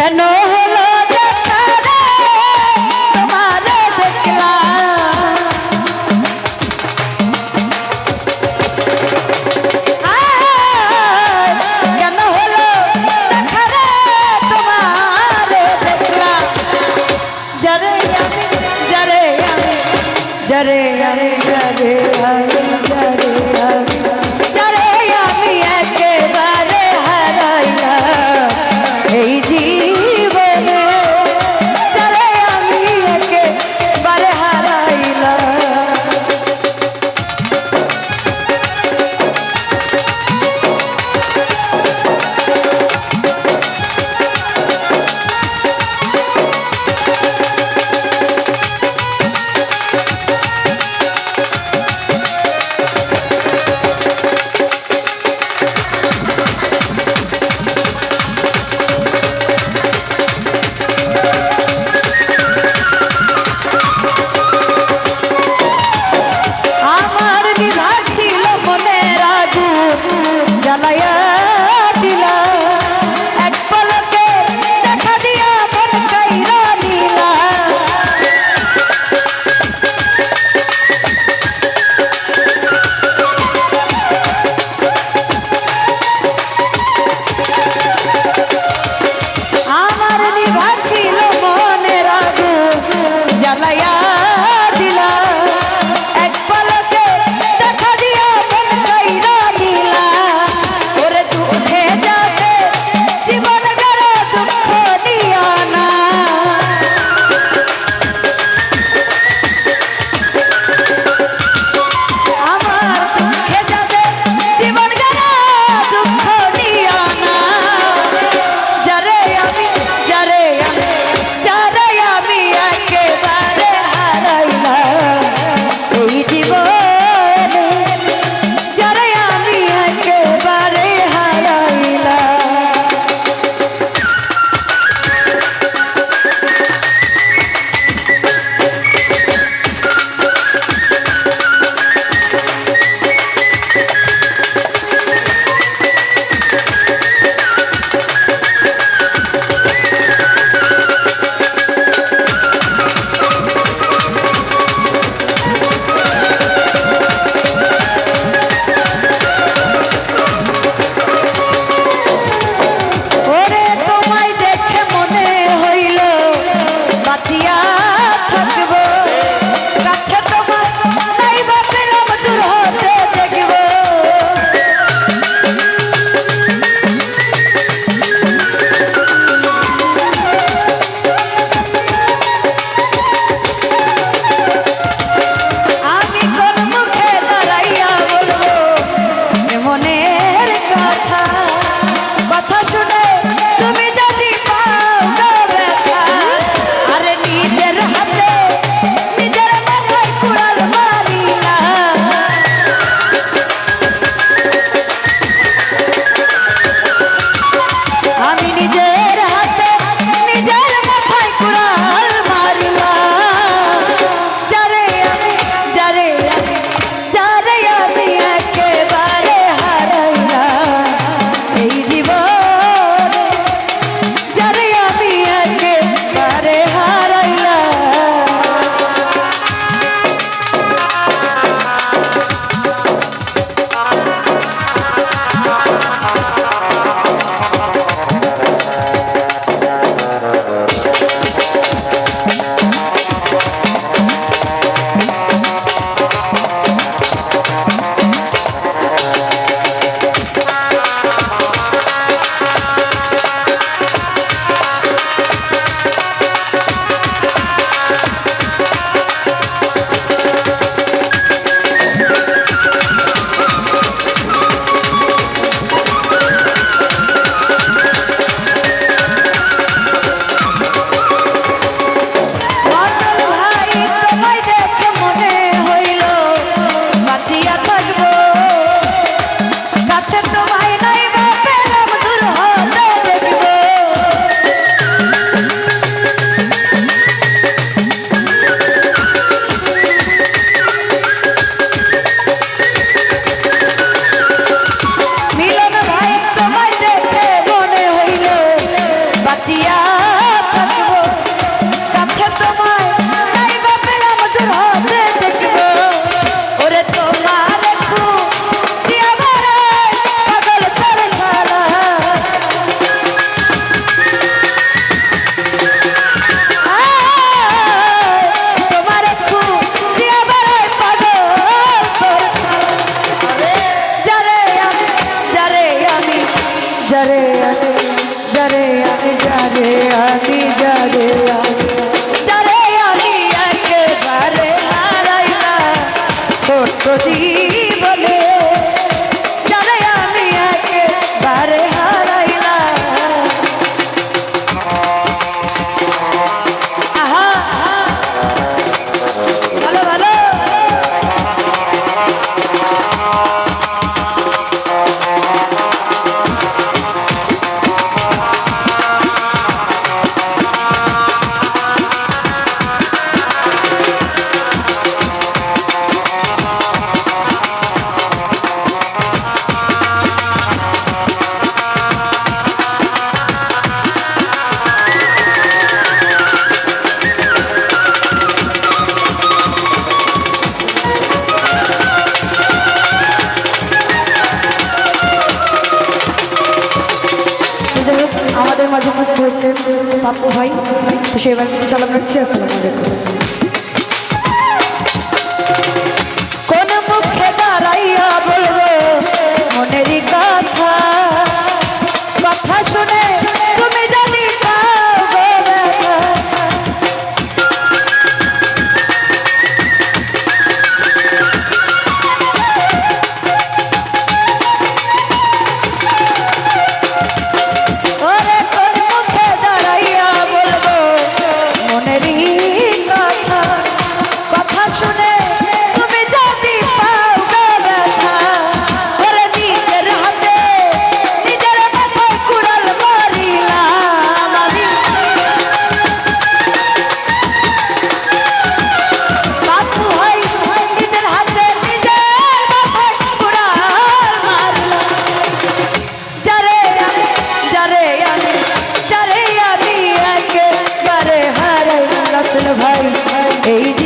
কেন হলো দেখা রে তোমারে দেখলাম? আয়, কেন যারে হয়েছে। পাপ্পু ভাই তো সেবার সালাম রাখছি আসসালামু আলাইকুম। আসল ভাই এই